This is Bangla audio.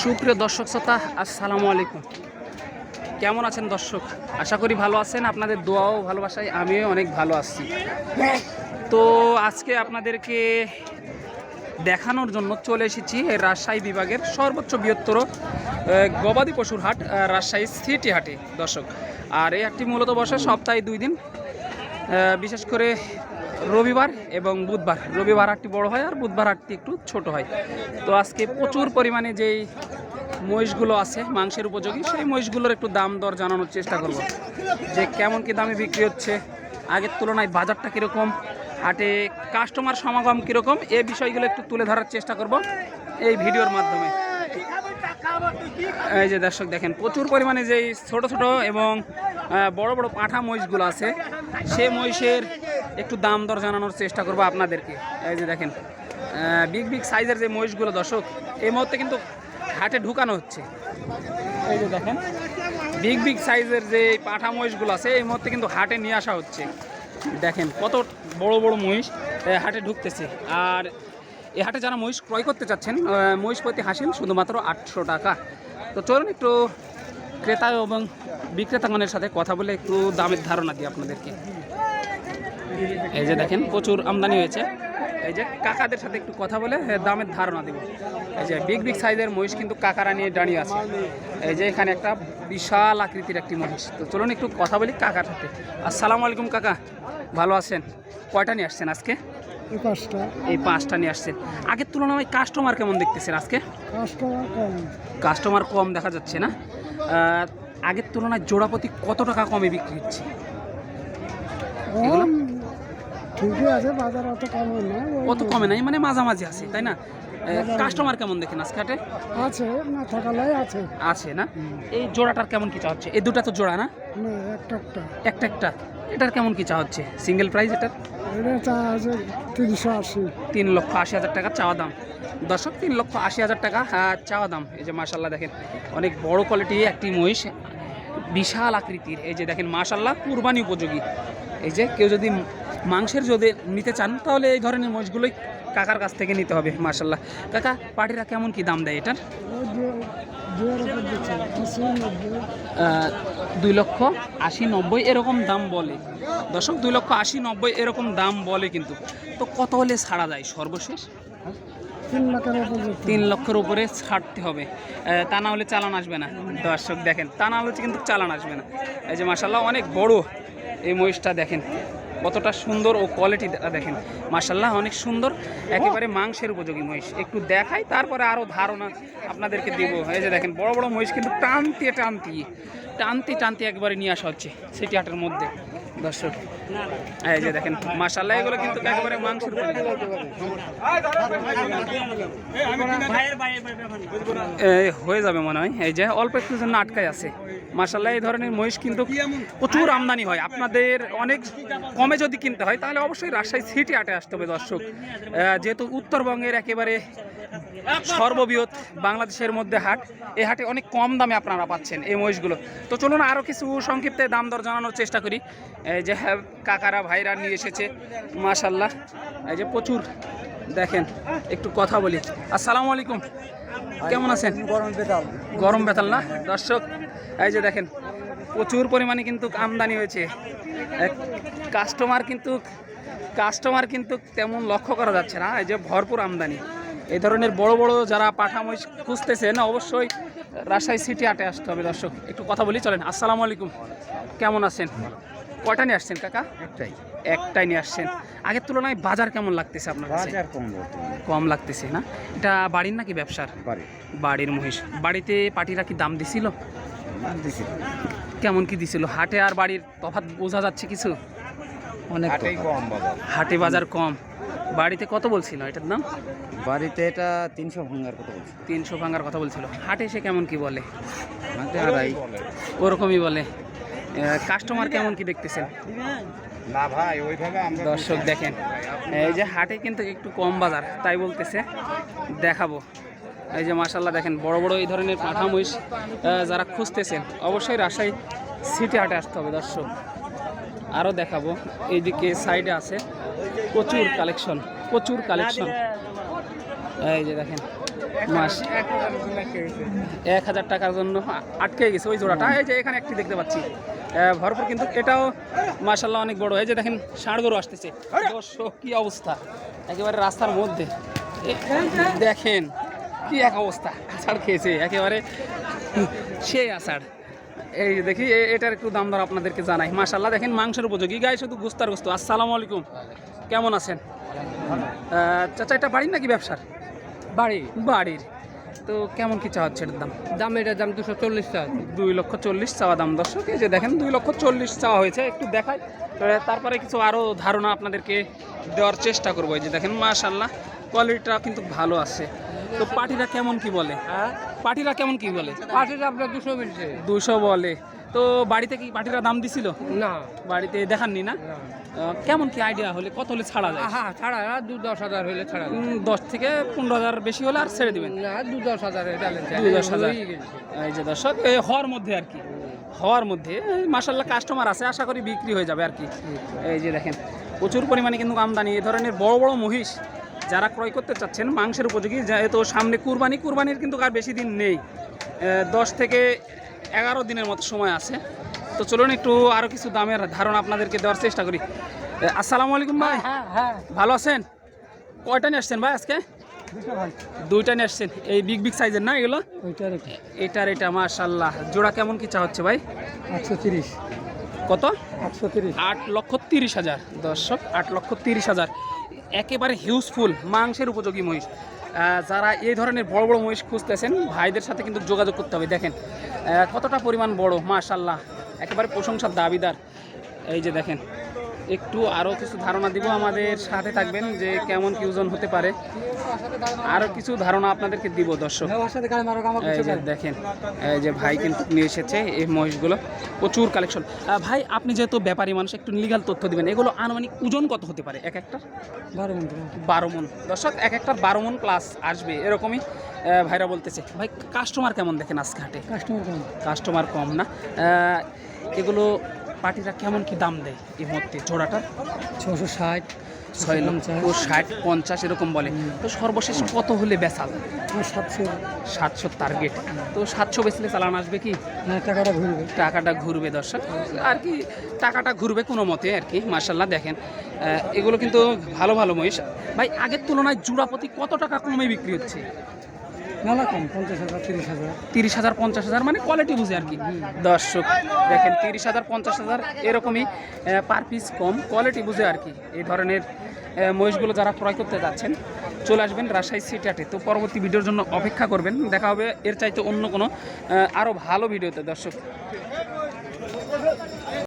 সুপ্রিয় দর্শক শ্রোতা, আসসালামু আলাইকুম। কেমন আছেন দর্শক? আশা করি ভালো আছেন। আপনাদের দোয়াও, ভালোবাসায় আমিও অনেক ভালো আছি। তো আজকে আপনাদেরকে দেখানোর জন্য চলে এসেছি রাজশাহী বিভাগের সর্বোচ্চ বৃহত্তর গবাদি পশুর হাট রাজশাহী সিটি হাটে। দর্শক, আর এই হাটটি মূলত বসে সপ্তাহে দুই দিন বিশেষ করে রবিবার এবং বুধবার। রবিবার হাটটি বড় হয় আর বুধবার হাটটি একটু ছোট হয়। তো আজকে প্রচুর পরিমাণে যেই মহিষগুলো আছে, মাংসের উপযোগী, সেই মহিষগুলোর একটু দাম দর জানানোর চেষ্টা করব। যে কেমন কি দামে বিক্রি হচ্ছে, আগের তুলনায় বাজারটা কীরকম, হাটে কাস্টমার সমাগম কীরকম, এ বিষয়গুলো একটু তুলে ধরার চেষ্টা করব এই ভিডিওর মাধ্যমে। এই যে দর্শক দেখেন, প্রচুর পরিমাণে যেই ছোট ছোট এবং বড় বড় পাঁঠা মহিষগুলো আছে, সেই মহিষের একটু দাম দর জানানোর চেষ্টা করব আপনাদেরকে। এই যে দেখেন বিগ বিগ সাইজের যে মহিষগুলো দর্শক, এই মুহূর্তে কিন্তু হাটে ঢুকানো হচ্ছে। এই যে দেখেন বিগ বিগ সাইজের যে পাঁঠা মহিষগুলো আছে, এই মুহূর্তে কিন্তু হাটে নিয়ে আসা হচ্ছে। দেখেন কত বড় বড় মহিষ হাটে ঢুকতেছে। আর এই হাটে যারা মহিষ ক্রয় করতে চাচ্ছেন মহিষ প্রতি হাসিল শুধুমাত্র আটশো টাকা। তো চলুন একটু ক্রেতা এবং বিক্রেতাগণের সাথে কথা বলে একটু দামের ধারণা দিই আপনাদেরকে। এই যে দেখেন, প্রচুর আমদানি হয়েছে। এই যে কাকাদের সাথে একটু কথা বলে দামের ধারণা দেব। এই যে বিগ বিগ সাইজের মহিষ কিন্তু কাকারা নিয়ে দাঁড়িয়ে আছে। এই যে এখানে একটা বিশাল আকৃতির একটি মহিষ। তো চলুন একটু কথা বলি কাকার সাথে। আসসালামু আলাইকুম কাকা, ভালো আছেন? কয়টা নিয়ে আসছেন আজকে? এই পাঁচটা। এই পাঁচটা নিয়ে আসছেন। আগের তুলনায় কাস্টমার কেমন দেখতেছেন আজকে? কাস্টমার কম। কাস্টমার কম দেখা যাচ্ছে না। আগের তুলনায় জোড়াপতি কত টাকা কমে বিক্রি হচ্ছে? ঠিকই আছে বাজার অত কম না। কমে নাই মানে মাঝামাঝি আছে তাই না? কাস্টমার কেমন দেখেন আজকে হাটে? আছে না থাকালাই আছে। আছে না? এই জোড়াটার কেমন কি চা হচ্ছে এই দুটা তো জোড়া না? না একটা একটা। একটা একটা। এটার কেমন কি চা হচ্ছে? সিঙ্গেল প্রাইস এটার? তিনশো আশি। তিন লক্ষ আশি হাজার টাকা চাওয়া দাম। দর্শক তিন লক্ষ আশি হাজার টাকা আহ, চাওয়া দাম। এই যে মাশাল্লাহ দেখেন অনেক বড় কোয়ালিটি একটি মহিষ বিশাল আকৃতির। এই যে দেখেন মাশাল্লাহ কুরবানি উপযোগী। এই যে কেউ যদি মাংসের যদি নিতে চান তাহলে এই ধরনের মহিষগুলোই কাকার কাছ থেকে নিতে হবে মাশাল্লাহ কাকা পাটিরা কেমন কি দাম দেয় এটার? দুই লক্ষ আশি নব্বই এরকম দাম বলে। দর্শক দুই লক্ষ আশি নব্বই এরকম দাম বলে কিন্তু। তো কত হলে ছাড়া যায় সর্বশেষ? তিন লক্ষের উপরে ছাড়তে হবে। তা না হলে চালান আসবে না। দর্শক দেখেন তা না হলে কিন্তু চালান আসবে না। এই যে মাসাল্লাহ অনেক বড় এই মহিষটা দেখেন। কতটা সুন্দর ও কোয়ালিটি দেখেন মাসাল্লাহ অনেক সুন্দর, একেবারে মাংসের উপযোগী মহিষ। একটু দেখাই, তারপরে আরও ধারণা আপনাদেরকে দেবো। এই যে দেখেন, বড় বড় মহিষ কিন্তু টানতে টানতে টানতে টানতে একবারে নিয়ে আসা হচ্ছে, সিটি হাটের মধ্যে। দর্শক এই যে দেখেন মাসাল্লাহ এগুলো কিন্তু একেবারে মাংসের হয়ে যাবে মনে হয়। এই যে অল্প একটু জন্য আটকায় আছে। মাসাল্লাহ এই ধরনের মহিষ কিন্তু প্রচুর আমদানি হয়। আপনাদের অনেক কমে যদি কিনতে হয় তাহলে অবশ্যই রাজশাহী সিটি হাটে আসতে হবে দর্শক। যেহেতু উত্তরবঙ্গের একেবারে সর্ববৃহৎ বাংলাদেশের মধ্যে হাট। এই হাটে অনেক কম দামে আপনারা পাচ্ছেন এই মহিষগুলো। তো চলুন আরও কিছু সংক্ষিপ্তে দাম দর জানানোর চেষ্টা করি। এই যে হ্যাঁ, কাকারা ভাইরা নিয়ে এসেছে। মাশাল্লাহ এই যে প্রচুর। দেখেন একটু কথা বলি। আসসালামু আলাইকুম। কেমন আছেন? গরম বেতাল। গরম বেতাল না? দর্শক এই যে দেখেন প্রচুর পরিমাণে কিন্তু আমদানি হয়েছে। কাস্টমার কিন্তু কাস্টমার কিন্তু তেমন লক্ষ্য করা যাচ্ছে না। এই যে ভরপুর আমদানি। এই ধরনের বড় বড় যারা পাঠা মহিষ খুঁজতেছেন অবশ্যই রাজশাহী সিটি হাটে আসতে হবে দর্শক। একটু কথা বলি চলেন। আসসালামু আলাইকুম। কেমন আছেন? কয়টা নিয়ে আসছেন কাকা? একটাই। একটাই নিয়ে আসছেন। আগের তুলনায় বাজার কেমন লাগতেছে আপনার বাজার কম কম লাগতেছে না? এটা বাড়ির নাকি ব্যবসার? বাড়ির। মহিষ। বাড়িতে পাটিরা কি দাম দিছিল। কেমন কি দিছিল? হাটে আর বাড়ির তফাৎ বোঝা যাচ্ছে কিছু? অনেক কম হাটে বাজার কম। বাড়িতে কত বলছিল এটার দাম বাড়িতে এটা তিনশো ভাঙার কথা বলছি তিনশো ভাঙার কথা বলছিল। হাটে সে কেমন কি বলে? ওরকমই বলে। কাস্টমার কেমন কি দেখতেছেন? না ভাই ওইভাবে আমরা দর্শক দেখেন। এই যে হাটে কিন্তু একটু কম বাজার তাই বলতেছে। দেখাবো। এই যে মাসাল্লাহ দেখেন বড় বড় এই ধরনের পাঠা মহিষ যারা খুঁজতেছেন অবশ্যই রাজশাহী সিটি হাটে আসতে হবে দর্শক। আরও দেখাবো। এইদিকে সাইডে আছে। প্রচুর কালেকশন প্রচুর কালেকশন এই যে দেখেন, মাস। এক হাজার টাকার জন্য আটকে গেছে ওই জোড়াটা। এই যে এখানে একটি দেখতে পাচ্ছি। ভরপুর কিন্তু এটাও মাসাল্লাহ অনেক বড়। এই যে দেখেন, ষাঁড় গরু আসতেছে। কি অবস্থা? একেবারে রাস্তার মধ্যে। দেখেন, কি এক অবস্থা। আষাঢ় খেয়েছে, একেবারে সেই আষাঢ়। এই দেখি এটার একটু দাম দর আপনাদেরকে জানাই। মাসাল্লাহ দেখেন মাংসের উপযোগী। গায়ে শুধু গুস্তার গুস্ত। আসসালামু আলাইকুম। কেমন আছেন? চাচা এটা বাড়ির নাকি ব্যবসার? বাড়ি বাড়ির। তো কেমন কি চাওয়া হচ্ছে এটার দাম? দাম এটার দাম দুশো চল্লিশ টাকা দুই লক্ষ চল্লিশ চাওয়া দাম। দর্শক এই যে দেখেন দুই লক্ষ চল্লিশ চাওয়া হয়েছে। একটু দেখাই। তারপরে কিছু আরও ধারণা আপনাদেরকে দেওয়ার চেষ্টা করব। এই যে দেখেন মাশাল্লাহ কোয়ালিটিটা কিন্তু ভালো আছে। তো পার্টিরা কেমন কি বলে? হ্যাঁ? পার্টিরা কেমন কি বলে? পাশের আপনার দুশো মিলছে। দুশো বলে। তো বাড়িতে কি পার্টিরা দাম দিছিল? না। বাড়িতে দেখাননি না? কেমন কি আইডিয়া হলে কত হলে ছাড়া যায়? হ্যাঁ ছাড়া না দু দশ হাজার হলে ছাড়া দশ থেকে পনেরো হাজার বেশি হলে আর ছেড়ে দিবেন? না দু দশ হাজার দুই দশ হাজার। এই যে দর্শক এই হওয়ার মধ্যে আর কি। হওয়ার মধ্যে মাসাল্লাহ কাস্টমার আছে আশা করি বিক্রি হয়ে যাবে আর কি। এই যে দেখেন প্রচুর পরিমাণে কিন্তু আমদানি। এই ধরনের বড় বড় মহিষ যারা ক্রয় করতে চাচ্ছেন মাংসের উপযোগী যেহেতু সামনে কুরবানি কুরবানির কিন্তু আর বেশি দিন নেই। দশ থেকে এগারো দিনের মতো সময় আছে। তো চলুন একটু আরও কিছু দামের ধারণা আপনাদেরকে দেওয়ার চেষ্টা করি। আসসালামু আলাইকুম ভাই। হ্যাঁ হ্যাঁ ভালো আছেন? কয়টা নিয়ে আসছেন ভাই আজকে? দুইটা নিয়ে আসছেন। এই বিগ বিগ সাইজের না এগুলো? এটার এটা মাশাল্লাহ জোড়া কেমন কি চা হচ্ছে ভাই? একশো তিরিশ। কত? আটশো তিরিশ। আট লক্ষ তিরিশ হাজার। দর্শক আট লক্ষ তিরিশ হাজার। একেবারে হিউজফুল মাংসের উপযোগী মহিষ। যারা এই ধরনের বড় বড় মহিষ খুঁজতেছেন, ভাইদের সাথে কিন্তু যোগাযোগ করতে হবে। দেখেন কতটা পরিমাণ বড় মাশাল্লাহ একেবারে প্রশংসার দাবিদার। এই যে দেখেন একটু আরও কিছু ধারণা দিব আমাদের সাথে থাকবেন যে কেমন কি ওজন হতে পারে। আরও কিছু ধারণা আপনাদেরকে দিব দর্শক। সাথে গাড়ি মারো আমার এই যে দেখেন যে ভাই কিন্তু নিয়ে এসেছে এই মহিষগুলো প্রচুর কালেকশন ভাই আপনি যেহেতু ব্যাপারী মানুষ একটু লিগাল তথ্য দিবেন। এগুলো আনুমানিক ওজন কত হতে পারে? এক একটা বারো মিনিট বারো মন। দর্শক এক একটা বারো মন প্লাস আসবে। এরকমই ভাইরা বলতেছে। ভাই কাস্টমার কেমন দেখেন আজকে হাটে? কাস্টমার কম কাস্টমার কম না। এগুলো পার্টিরা কেমন কি দাম দেয় এই মধ্যে জোড়াটার ছশো ষাট ছয় লক্ষ ষাট পঞ্চাশ এরকম বলে। তো সর্বশেষ কত হলে বেচাল? সাতশো। সাতশো টার্গেট তো সাতশো বেচলে চালান আসবে কি? টাকাটা ঘুরবে। টাকাটা ঘুরবে দর্শক। আর কি টাকাটা ঘুরবে কোনো মতে আর কি মার্শাল্লাহ দেখেন। এগুলো কিন্তু ভালো ভালো মহিষ। ভাই আগের তুলনায় জুড়াপতি কত টাকা কমে বিক্রি হচ্ছে? মেলা কম পঞ্চাশ হাজার তিরিশ হাজার। তিরিশ হাজার পঞ্চাশ হাজার মানে কোয়ালিটি বুঝে আর কি। দর্শক দেখেন তিরিশ হাজার পঞ্চাশ হাজার এরকমই পার পিস কম কোয়ালিটি বুঝে আর কি। এই ধরনের মহিষগুলো যারা ক্রয় করতে যাচ্ছেন চলে আসবেন রাজশাহী সিটাটে তো পরবর্তী ভিডিওর জন্য অপেক্ষা করবেন। দেখা হবে এর চাইতে অন্য কোনো আরও ভালো ভিডিওতে দর্শক।